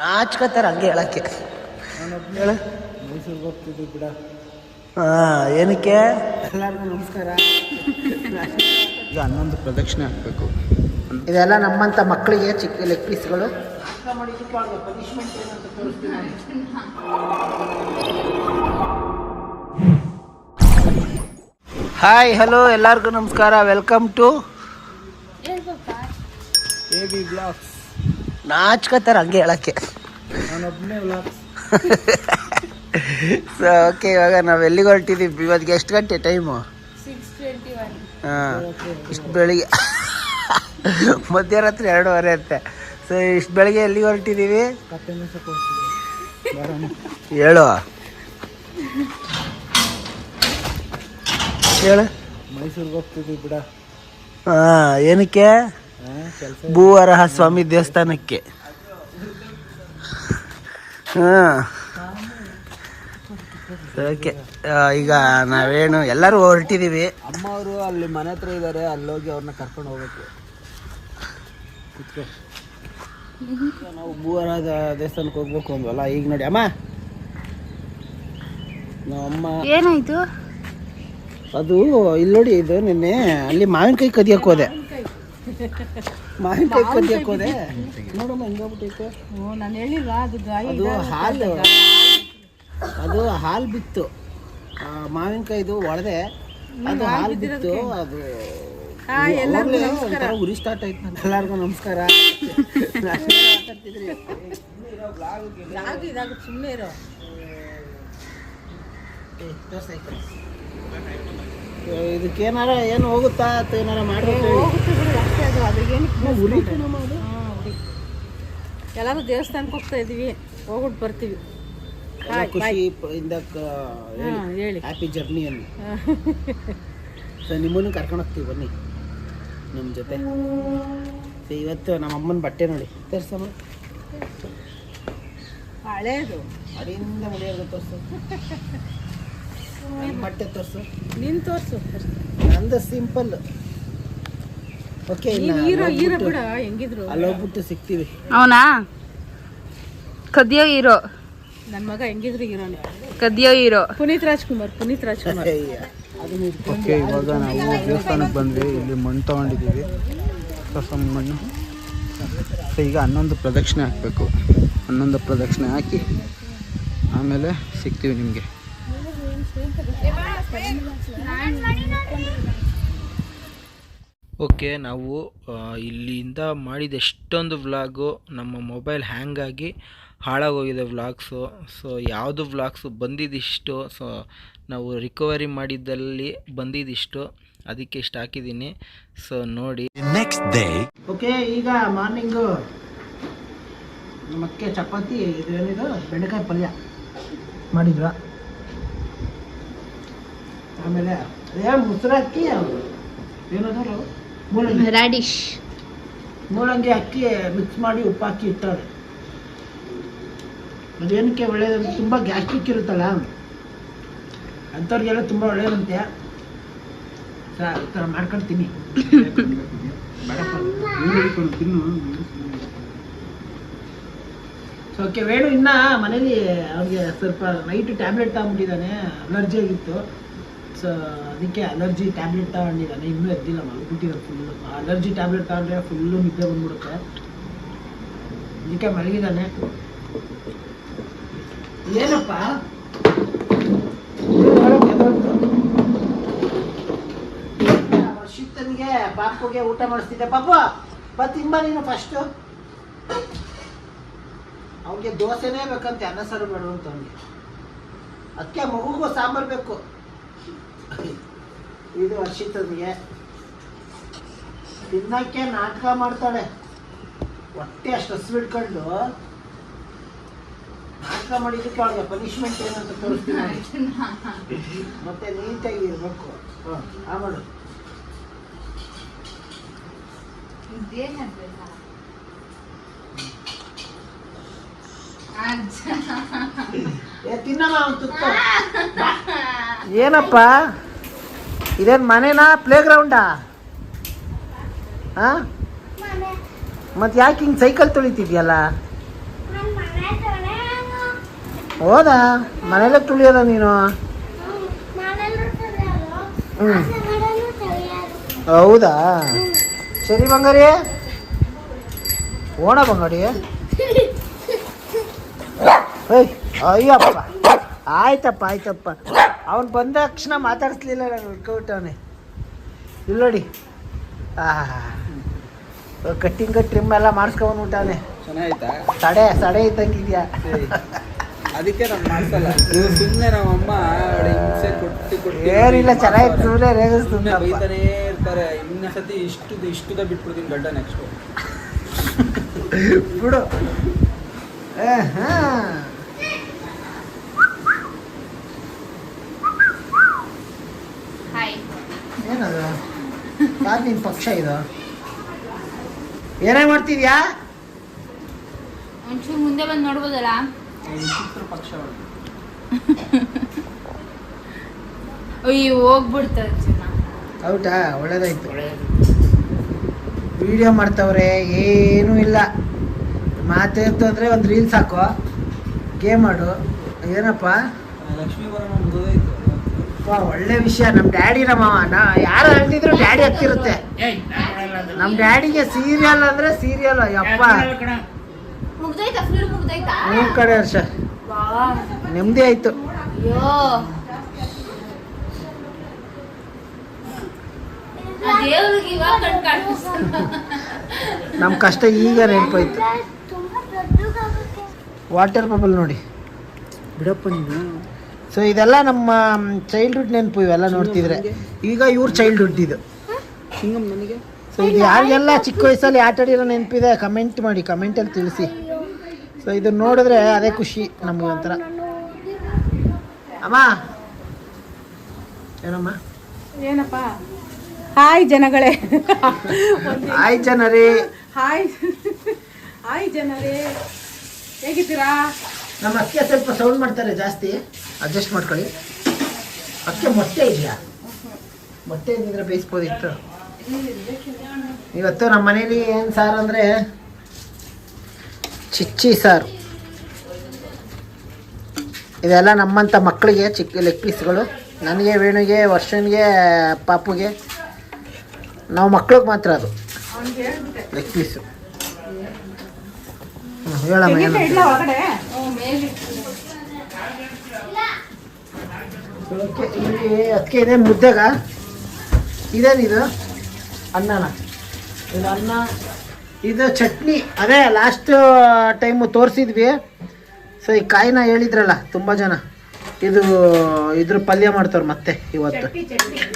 ನಾಚ್ಕೋತಾರೆ ಹಂಗೆ ಹೇಳಕ್ಕೆ. ಹೇಳ. ಮೈಸೂರಿಗೆ ಹೋಗ್ತಿದ್ವಿ ಬಿಡ. ಹಾ ಏನಕ್ಕೆ? ಎಲ್ಲರಿಗೂ ನಮಸ್ಕಾರ. ಈಗ ಹನ್ನೊಂದು ಪ್ರದಕ್ಷಿಣೆ ಹಾಕಬೇಕು. ಇದೆಲ್ಲ ನಮ್ಮಂತ ಮಕ್ಕಳಿಗೆ ಚಿಕ್ಕ ಲೆಗ್ ಪೀಸ್ಗಳು ಹಾಯ್ ಹಲೋ ಎಲ್ಲರಿಗೂ ನಮಸ್ಕಾರ. Welcome to A B blogs ನಾಚ್ಕೋತಾರೆ ಹಂಗೆ ಹೇಳಕ್ಕೆ. ಸೊ ಓಕೆ ಇವಾಗ ನಾವು ಎಲ್ಲಿಗೆ ಹೊರಟಿದ್ದೀವಿ ಇವತ್ತಿಗೆ ಎಷ್ಟು ಗಂಟೆ ಟೈಮು ಹಾಂ ಇಷ್ಟು ಬೆಳಿಗ್ಗೆ. ಮಧ್ಯರಾತ್ರಿ ಎರಡೂವರೆ ಅಂತೆ. ಸೊ ಇಷ್ಟು ಬೆಳಿಗ್ಗೆ ಎಲ್ಲಿಗೆ ಹೊರಟಿದ್ದೀವಿ ಹೇಳು. ಹೇಳು. ಮೈಸೂರಿಗೆ ಹೋಗ್ತಿದ್ವಿ ಬಿಡ. ಹಾಂ ಏನಕ್ಕೆ? ಭೂವರಹ ಸ್ವಾಮಿ ದೇವಸ್ಥಾನಕ್ಕೆ. ಹಾಂ. ಓಕೆ ಈಗ ನಾವೇನು ಎಲ್ಲರೂ ಹೊರಟಿದ್ದೀವಿ ಅಮ್ಮ ಅವರು ಅಲ್ಲಿ ಮನೆ ಹತ್ರ ಇದ್ದಾರೆ ಅಲ್ಲೋಗಿ ಅವ್ರನ್ನ ಕರ್ಕೊಂಡು ಹೋಗ್ಬೇಕು. ನಾವು ಭೂವರಾದ ದೇವಸ್ಥಾನಕ್ಕೆ ಹೋಗ್ಬೇಕು ಅಂದ್ವಲ್ಲ ಈಗ ನೋಡಿ ಅಮ್ಮ. ನಮ್ಮ ಅಮ್ಮ. ಏನಾಯ್ತು? ಅದು ಇಲ್ಲಿ ನೋಡಿ ಇದು ನಿನ್ನೆ ಅಲ್ಲಿ ಮಾವಿನಕಾಯಿ ಕದಿಯಕ್ಕೆ ಹೋದೆ. ಮಾವಿನಕಾಯಿ ಕದಿಯಕ್ಕೆ ಹೋದೆ ನೋಡಮ್ಮ ಹಿಂಗೋಗ್ಬಿಟ್ಟೈತೆ ನಾನು ಹೇಳಿಲ್ವಾ? ಅದು ಗಾಯ ಅದು ಹಾಲು. ಅದು ಹಾಲು ಬಿತ್ತು. ಮಾವಿನಕಾಯಿದು ಒಳದೆ ಅದು ಹಾಲು ಬಿತ್ತು ಅದು ಉರಿ ಸ್ಟಾರ್ಟ್ ಆಯ್ತು ನಾನು ಎಲ್ಲರಿಗೂ ನಮಸ್ಕಾರ. ಸುಮ್ಮನೆ ಇರೋ. ಇದಕ್ಕೇನಾರ ಏನು ಹೋಗುತ್ತಾ ಅಥವಾ ಏನಾರ ಮಾಡಬೇಕು ಅದು ಅದ್ರಿಗೇನು ಉರಿ. ಎಲ್ಲರೂ ದೇವಸ್ಥಾನಕ್ಕೆ ಹೋಗ್ತಾ ಇದೀವಿ ಹೋಗ್ಬಿಟ್ಟು ಬರ್ತೀವಿ. ಎಲ್ಲ ಖುಷಿ ಇಂದ ಹಾಂ ಹೇಳಿ. ಹ್ಯಾಪಿ ಜರ್ನಿಯನ್ನು ಸೊ ನಿಮ್ಮನ್ನು ಕರ್ಕೊಂಡು ಹೋಗ್ತೀವಿ ಬನ್ನಿ. ನಮ್ಮ ಜೊತೆ. ಸೊ ಇವತ್ತು ನಮ್ಮ ಅಮ್ಮನ ಬಟ್ಟೆ ನೋಡಿ. ತರ್ಸಮ್ಮ. ಹಳೇದು. ಅಡಿಯಿಂದ ಮುಡಿಯೋದು ತೋರಿಸು. ನನ್ನ ಬಟ್ಟೆ ತೋರಿಸು. ನೀನು ತೋರಿಸು. ನಂದು ಸಿಂಪಲ್ ಓಕೆ ನೀನು ಹೀರೋ ಹೀರೋ ಬಿಡ ಹೆಂಗಿದ್ರು? ಅಲ್ಲಿ ಹೋಗ್ಬಿಟ್ಟು ಸಿಗ್ತೀವಿ ಅವನಾ? ಕದಿಯೋ ಹೀರೋ. ನನ್ನ ಮಗ ಹೆಂಗಿದ್ರು ಹೀರೋನೆ ಕದಿಯೋ ಹೀರೋ. ಪುನೀತ್ ರಾಜ್ಕುಮಾರ್ ಪುನೀತ್ ರಾಜ್ಕುಮಾರ್. ಓಕೆ ಇವಾಗ ನಾವು ದೇವಸ್ಥಾನಕ್ಕೆ ಬಂದ್ವಿ. ಇಲ್ಲಿ ಮಣ್ಣು ತೊಗೊಂಡಿದ್ದೀವಿ. ಹೊಸ ಮಣ್ಣು. ಸೊ ಈಗ ಹನ್ನೊಂದು ಪ್ರದಕ್ಷಿಣೆ ಹಾಕಬೇಕು. ಹನ್ನೊಂದು ಪ್ರದಕ್ಷಿಣೆ ಹಾಕಿ ಆಮೇಲೆ ಸಿಗ್ತೀವಿ ನಿಮಗೆ. ಓಕೆ ನಾವು ಇಲ್ಲಿಂದ ಮಾಡಿದ ಎಷ್ಟೊಂದು ವ್ಲಾಗು ನಮ್ಮ ಮೊಬೈಲ್ ಹ್ಯಾಂಗಾಗಿ ಹಾಳಾಗೋಗಿದೆ ವ್ಲಾಗ್ಸು. ಸೊ ಯಾವುದು ವ್ಲಾಗ್ಸು ಬಂದಿದ್ದಿಷ್ಟು ಸೊ ನಾವು ರಿಕವರಿ ಮಾಡಿದ್ದಲ್ಲಿ ಬಂದಿದ್ದಿಷ್ಟು ಅದಕ್ಕೆ ಇಷ್ಟು ಹಾಕಿದ್ದೀನಿ ಸೊ ನೋಡಿ. ನೆಕ್ಸ್ಟ್ ಡೇ ಓಕೆ ಈಗ ಮಾರ್ನಿಂಗು ನಮ್ಮಕ್ಕೆ ಚಪಾತಿ ಇದೇನಿದು ಏನಿದು? ಬೆಂಡೆಕಾಯಿ ಪಲ್ಯ ಮಾಡಿದ್ರ ಆಮೇಲೆ ಏನು ಮೊಸರು ಹಾಕಿ ಏನದು ಮೂಲಂಗಿ ರಾಡಿಶ್ ಮೂಲಂಗಿ ಅಕ್ಕಿ ಮಿಕ್ಸ್ ಮಾಡಿ ಉಪ್ಪು ಹಾಕಿ ಇಟ್ಟಾರೆ. ಅದೇನಕ್ಕೆ ಒಳ್ಳೇದು ತುಂಬ ಗ್ಯಾಸ್ಟ್ರಿಕ್ ಇರುತ್ತಲ್ಲ? ಅಂಥವ್ರಿಗೆಲ್ಲ ತುಂಬ ಒಳ್ಳೆಯದಂತೆ ಥರ ಮಾಡ್ಕೊಳ್ತೀನಿ ತಿನ್ನಿ ಸೊ ಓಕೆ ವೇಣು ಇನ್ನ ಮನೇಲಿ ಅವ್ರಿಗೆ ಸ್ವಲ್ಪ ನೈಟ್ ಟ್ಯಾಬ್ಲೆಟ್ ತಗೊಂಡ್ಬಿಟ್ಟಿದ್ದಾನೆ. ಅಲರ್ಜಿ ಆಗಿತ್ತು. ಸೊ ಅದಕ್ಕೆ ಅಲರ್ಜಿ ಟ್ಯಾಬ್ಲೆಟ್ ತಗೊಂಡಿದ್ದಾನೆ. ಇನ್ನೂ ಎದ್ದಿಲ್ಲ ಮಲಗಿಬಿಟ್ಟಿದ್ದಾರೆ ಫುಲ್ ಅಲರ್ಜಿ ಟ್ಯಾಬ್ಲೆಟ್ ತಗೊಂಡ್ರೆ ಫುಲ್ಲು ನಿದ್ದೆ ಬಂದ್ಬಿಡುತ್ತೆ. ಅದಕ್ಕೆ ಮಲಗಿದ್ದಾನೆ. ಏನಪ್ಪ? ವರ್ಷಿತನಿಗೆ ಪಾಪುಗೆ ಊಟ ಮಾಡಿಸ್ತಿದ್ದೆ. ಪಾಪ ಬಾ ತಿಂಬ ನೀನು ಫಸ್ಟು ಅವ್ನಿಗೆ ದೋಸೆನೇ ಬೇಕಂತೆ, ಅನ್ನ ಸಾರು ಬೇಡ ಅಂತ ಅವ್ನಿಗೆ. ಅದಕ್ಕೆ ಮಗುಗೂ ಸಾಂಬಾರು ಬೇಕು. ಇದು ಹರ್ಷಿತನಿಗೆ ತಿನ್ನಕ್ಕೆ ನಾಟಕ ಮಾಡ್ತಾಳೆ. ಹೊಟ್ಟೆ ಅಷ್ಟು ಹಸ್ಬಿಡ್ಕೊಂಡು ನಾಟಕ ಮಾಡಿದ್ದಕ್ಕೆ ಅವಳಿಗೆ ಪನಿಷ್ಮೆಂಟ್ ಏನಂತ ತೋರಿಸ್ತೀನಿ. ಮತ್ತೆ ನೀಟಾಗಿ ಇರಬೇಕು. ಹಾಂ. ಆ ಮಾಡು ಏ ತಿನ್ನಲ್ಲ ಅವ್ನು ತುತ್ತ ಏನಪ್ಪ? ಇದೇನು ಮನೆನಾ ಪ್ಲೇ ಗ್ರೌಂಡಾ ಹಾಂ ಮತ್ತೆ ಯಾಕೆ ಹಿಂಗೆ ಸೈಕಲ್ ತುಳಿತಿದ್ಯಲ್ಲ? ಹೋದ? ಮನೆ ಹೌದಾ ಮನೇಲೆ ತುಳಿಯೋದ ನೀನು? ಹ್ಞೂ ಹೌದಾ? ಸರಿ ಬಂಗಾರಿ. ಓಣ ಬಂಗಾರಿ. ಏಯ್ ಅಯ್ಯಪ್ಪ. ಆಯ್ತಪ್ಪ ಆಯ್ತಪ್ಪ. ಅವನು ಬಂದ ತಕ್ಷಣ ಮಾತಾಡಿಸ್ಲಿಲ್ಲ ನಾನು ಉಳ್ಕೊಬಿಟ್ಟವನೆ ಇಲ್ಲಿ ನೋಡಿ. ಕಟ್ಟಿಂಗ್ ಟ್ರಿಮ್ ಎಲ್ಲ ಮಾಡಿಸ್ಕೊಂಡ್ಬಿಟ್ಟವನೆ ಚೆನ್ನಾಯ್ತಾ ಸಡೆ ಸಡೆ ಇದ್ದಂಗಿದ್ಯಾ? ಅದಕ್ಕೆ ನಾನು ಮಾಡಿಸಲ್ಲ. ನೀವು ಸುಮ್ಮನೆ ನಮ್ಮಮ್ಮ ಹಿಂಸೆ ಕೊಟ್ಟು ಕೊಟ್ಟು ಏನಿಲ್ಲ ಚೆನ್ನಾಗಿತ್ತು ಸುಮ್ಮನೆ ರೇಗಿಸ್ತು ಬೈತಾನೇ ಇರ್ತಾರೆ. ಇನ್ನೊಂದ್ಸತಿ ಇಷ್ಟು ಇಷ್ಟುದ ಬಿಟ್ಬಿಡ್ತೀನಿ ಗಡ್ಡ ನೆಕ್ಸ್ಟ್ ಬಿಡು. ಹಾ. ಏನದು ಯಾರು ನಿನ್ ಪಕ್ಷ ಇದು? ಏನೇ ಮಾಡ್ತಿದ್ಯಾ? ಒಂಚೂರು ಮುಂದೆ ಬಂದು ನೋಡ್ಬೋದಲ್ಲ? ಪಕ್ಷ ಅಯ್ಯೋ ಔಟಾ ಹೌದಾ? ಒಳ್ಳೇದಾಯ್ತು. ವಿಡಿಯೋ ಮಾಡ್ತವ್ರೆ ಏನೂ ಇಲ್ಲ. ಮಾತೇ ಅಂದರೆ ಒಂದು ರೀಲ್ಸ್ ಹಾಕೋ ಗೇಮ್ ಆಡು. ಏನಪ್ಪ? ಲಕ್ಷ್ಮೀ ಒಳ್ಳೆ ವಿಷಯ. ನಮ್ಮ ಡ್ಯಾಡಿ ನಮ್ಮ ನಾ ಯಾರು ಹೇಳ್ತಿದ್ರು ಡ್ಯಾಡಿ ಹತ್ತಿರುತ್ತೆ. ನಮ್ಮ ಡ್ಯಾಡಿಗೆ ಸೀರಿಯಲ್ ಅಂದ್ರೆ ಸೀರಿಯಲ್ ಯಪ್ಪ ನಿಮ್ಮ ಕಡೆ ಹರ್ಷ. ನೆಮ್ಮದಿ ಆಯ್ತು. ನಮ್ಮ ಕಷ್ಟ ಈಗ ನೆನಪಾಯ್ತು. ವಾಟರ್ ಬಬಲ್ ನೋಡಿ. ಬಿಡಪ್ಪ ನೀನು. ಸೊ ಇದೆಲ್ಲ ನಮ್ಮ ಚೈಲ್ಡ್ಹುಡ್ ನೆನಪು ಇವೆಲ್ಲ ನೋಡ್ತಿದ್ರೆ. ಈಗ ಇವ್ರ ಚೈಲ್ಡ್ಹುಡ್ ಇದು. ಹಿಂಗಮ್ ನನಗೆ? ಸೊ ಇದು ಯಾರಿಗೆಲ್ಲ ಚಿಕ್ಕ ವಯಸ್ಸಲ್ಲಿ ಆಟ ಆಡಿರೋ ನೆನಪಿದೆ ಕಮೆಂಟ್ ಮಾಡಿ ಕಮೆಂಟಲ್ಲಿ ತಿಳಿಸಿ. ಸೊ ಇದನ್ನ ನೋಡಿದ್ರೆ ಅದೇ ಖುಷಿ ನಮ್ಗೆ ಒಂಥರ. ಅಮ್ಮ? ಏನಮ್ಮ? ಏನಪ್ಪ? ಹಾಯ್ ಜನಗಳೇ. ಹಾಯ್ ಜನರೇ. ಹಾಯ್ ಹಾಯ್ ಜನರೇ. ಹೇಗಿದ್ದೀರಾ? ನಮ್ಮ ಅಕ್ಕೆ ಸ್ವಲ್ಪ ಸೌಂಡ್ ಮಾಡ್ತಾರೆ ಜಾಸ್ತಿ. ಅಡ್ಜಸ್ಟ್ ಮಾಡ್ಕೊಳ್ಳಿ. ಅಕ್ಕೆ ಮೊಟ್ಟೆ ಇದೆಯಾ? ಮೊಟ್ಟೆ ಇದ್ದಿದ್ರೆ ಬೇಯಿಸ್ಬೋದಿತ್ತು ಇವತ್ತು ನಮ್ಮ ಮನೇಲಿ ಏನು ಸಾರು ಅಂದರೆ? ಚಿಚ್ಚಿ ಸಾರು. ಇದೆಲ್ಲ ನಮ್ಮಂಥ ಮಕ್ಕಳಿಗೆ ಚಿಕ್ಕ ಲೆಗ್ ಪೀಸ್ಗಳು ನನಗೆ ವೇಣುಗೆ ವರ್ಷನ್ಗೆ ಪಾಪುಗೆ. ನಾವು ಮಕ್ಳಿಗೆ ಮಾತ್ರ ಅದು. ಲೆಗ್ ಪೀಸು ಹ್ಞೂ ಹೇಳಮ್ಮ ಏನು ಇಲ್ಲ ಅದಕ್ಕೆ ಮುದ್ದೆಗ ಇದೇನಿದು? ಅನ್ನನ. ಇದು ಅನ್ನ ಇದು ಚಟ್ನಿ. ಅದೇ ಲಾಸ್ಟ್ ಟೈಮು ತೋರಿಸಿದ್ವಿ. ಸೊ ಈ ಕಾಯಿನ ಹೇಳಿದ್ರಲ್ಲ ತುಂಬ ಜನ. ಇದು ಇದ್ರ ಪಲ್ಯ ಮಾಡ್ತಾರೆ ಮತ್ತೆ ಇವತ್ತು.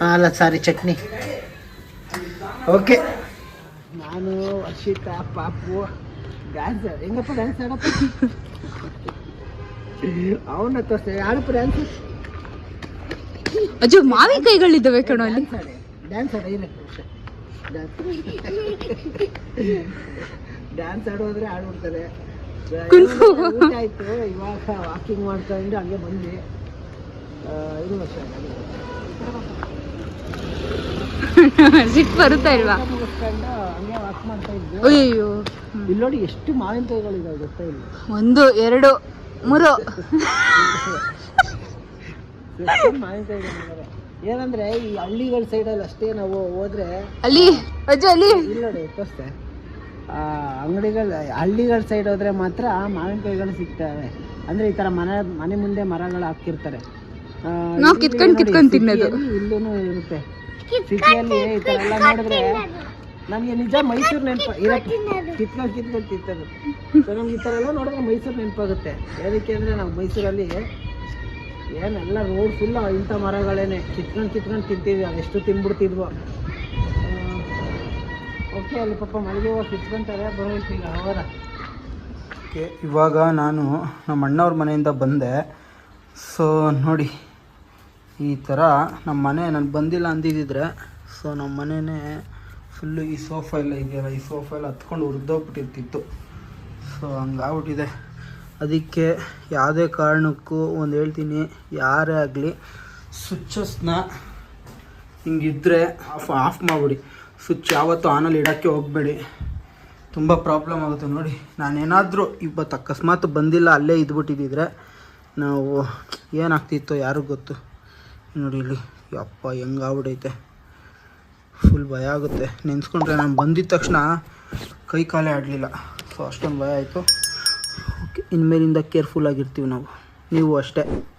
ಹಾಂ ಅಲ್ಲ ಸಾರಿ ಚಟ್ನಿ. ಓಕೆ ನಾನು ವರ್ಷಿತಾ ಪಾಪು ಡ್ಯಾನ್ಸರ್ ಹೆಂಗಪ್ಪ ಡ್ಯಾನ್ಸ್ ಆಡಪ್ಪ ಅವನ ತೋರಿಸ್ತೆ ಯಾರಪ್ಪ ಡ್ಯಾನ್ಸ್ ಅಜ್ಜು ಮಾವಿನಕಾಯಿಗಳಿದ್ದಾವೆ ಕಣೋ ಅಲ್ಲಿ. ಡ್ಯಾನ್ಸ್ ಆಡ. ಡ್ಯಾನ್ಸ್ ಆಡೋದ್ರೆ ಆಡ್ಬಿಡ್ತಾರೆ. ಊಟ ಆಯ್ತು. ಇವಾಗ ವಾಕಿಂಗ್ ಮಾಡ್ಕೊಂಡು ಹಂಗೆ ಬಂದ್ವಿ. ಇದು ವರ್ಷ. ಸಿಟ್ಟು ಬರುತ್ತಾ ಇಲ್ವಾ? ಮುಗಿಸ್ಕೊಂಡು ಹಂಗೆ ವಾಕ್ ಮಾಡ್ತಾ ಇದ್ವಿ. ಅಯ್ಯೋ ಇಲ್ಲಿ ನೋಡಿ ಎಷ್ಟು ಮಾವಿನಕಾಯಿಗಳಿದಾವೆ ಗೊತ್ತಾ ಇಲ್ಲ? ಒಂದು ಎರಡು. ಮೂರು. ಏನಂದ್ರೆ ಈ ಹಳ್ಳಿಗಳ ಸೈಡಲ್ಲಿ ಅಷ್ಟೇ ನಾವು ಹೋದ್ರೆ ಅಲ್ಲಿ ಅಜ್ಜಿ ಅಲ್ಲಿ? ಇಲ್ಲಿ ನೋಡಿ ತೋರಿಸ್ತೆ. ಆ ಅಂಗಡಿಗಳ ಹಳ್ಳಿಗಳ ಸೈಡ್ ಹೋದ್ರೆ ಮಾತ್ರ ಮಾವಿನಕಾಯಿಗಳು ಸಿಗ್ತವೆ. ಅಂದ್ರೆ ಈ ತರ ಮನೆ ಮನೆ ಮುಂದೆ ಮರಗಳು ಹಾಕಿರ್ತಾರೆ. ನಾವ್ ಇಲ್ಲಿ ಕಿತ್ಕೊಂಡ್ ಕಿತ್ಕೊಂಡ್ ತಿನ್ನೋದು. ಇರುತ್ತೆ. ಸಿಟಿಯಲ್ಲಿ ಈ ತರ ಎಲ್ಲ ನೋಡಿದ್ರೆ ನಮ್ಗೆ ನಿಜ ಮೈಸೂರು ನೆನಪು ಇರಕ್ಕೆ ಕಿತ್ಕೊಂಡು ಕಿತ್ಕೊಂಡು ತಿಂತದ್ದು. ಸೊ ನಮ್ಗೆ ಈ ಥರ ಎಲ್ಲ ನೋಡಿದ್ರೆ ಮೈಸೂರು ನೆನಪಾಗುತ್ತೆ. ಏನಕ್ಕೆ ಅಂದರೆ ನಾವು ಮೈಸೂರಲ್ಲಿ ಏನೆಲ್ಲ ರೋಡ್ ಫುಲ್ ಇಂಥ ಮರಗಳೇನೆ. ಕಿತ್ಕೊಂಡು ಕಿತ್ಕೊಂಡು ತಿಂತೀವಿ. ಅದೆಷ್ಟು ತಿನ್ಬಿಡ್ತಿದ್ವು. ಓಕೆ ಅಲ್ಲಿ ಪಾಪ ಮನೆಗೆ ಹೋಗಿ ಕಿತ್ಕೊಂತಾರೆ. ಬರೋಯ್ತು ಅವರ. ಓಕೆ ಇವಾಗ ನಾನು ನಮ್ಮ ಅಣ್ಣವ್ರ ಮನೆಯಿಂದ ಬಂದೆ. ಸೊ ನೋಡಿ ಈ ಥರ ನಮ್ಮ ಮನೆ ನಾನು ಬಂದಿಲ್ಲ ಅಂದಿದ್ದಿದ್ರೆ ಸೊ ನಮ್ಮ ಮನೆಯೇ ಫುಲ್ಲು ಈ ಸೋಫಾ ಎಲ್ಲ ಇದೆಯಲ್ಲ, ಈ ಸೋಫಾ ಎಲ್ಲ ಹತ್ಕೊಂಡು ಉರಿದೋಗ್ಬಿಟ್ಟಿರ್ತಿತ್ತು. ಸೊ ಹಂಗಾಗ್ಬಿಟ್ಟಿದೆ. ಅದಕ್ಕೆ ಯಾವುದೇ ಕಾರಣಕ್ಕೂ ಒಂದು ಹೇಳ್ತೀನಿ, ಯಾರೇ ಆಗಲಿ ಸ್ವಿಚ್ಚಸ್ನ ಹಿಂಗಿದ್ರೆ ಆಫ್ ಆಫ್ ಮಾಡಿಬಿಡಿ. ಸ್ವಿಚ್ ಯಾವತ್ತೂ ಆನಲ್ಲಿ ಇಡೋಕ್ಕೆ ಹೋಗಬೇಡಿ. ತುಂಬ ಪ್ರಾಬ್ಲಮ್ ಆಗುತ್ತೆ ನೋಡಿ. ನಾನೇನಾದರೂ ಇವತ್ತು ಅಕಸ್ಮಾತ್ ಬಂದಿಲ್ಲ, ಅಲ್ಲೇ ಇದ್ಬಿಟ್ಟಿದ್ದಿದ್ರೆ ನಾವು ಏನಾಗ್ತಿತ್ತು ಯಾರಿಗೂ ಗೊತ್ತು. ನೋಡಿ ಇಲ್ಲಿ, ಯಪ್ಪ ಹೆಂಗಾಗ್ಬಿಟ್ಟೈತೆ ಫುಲ್ ಭಯ ಆಗುತ್ತೆ. ನೆನೆಸ್ಕೊಂಡ್ರೆ ನಾನು ಬಂದಿದ್ದ ತಕ್ಷಣ ಕೈ ಕಾಲೇ ಆಡಲಿಲ್ಲ. ಸೊ ಅಷ್ಟೊಂದು ಭಯ ಆಯಿತು. ಓಕೆ ಇನ್ಮೇಲಿಂದ ಕೇರ್ಫುಲ್ ಆಗಿರ್ತೀವಿ ನಾವು. ನೀವು ಅಷ್ಟೇ.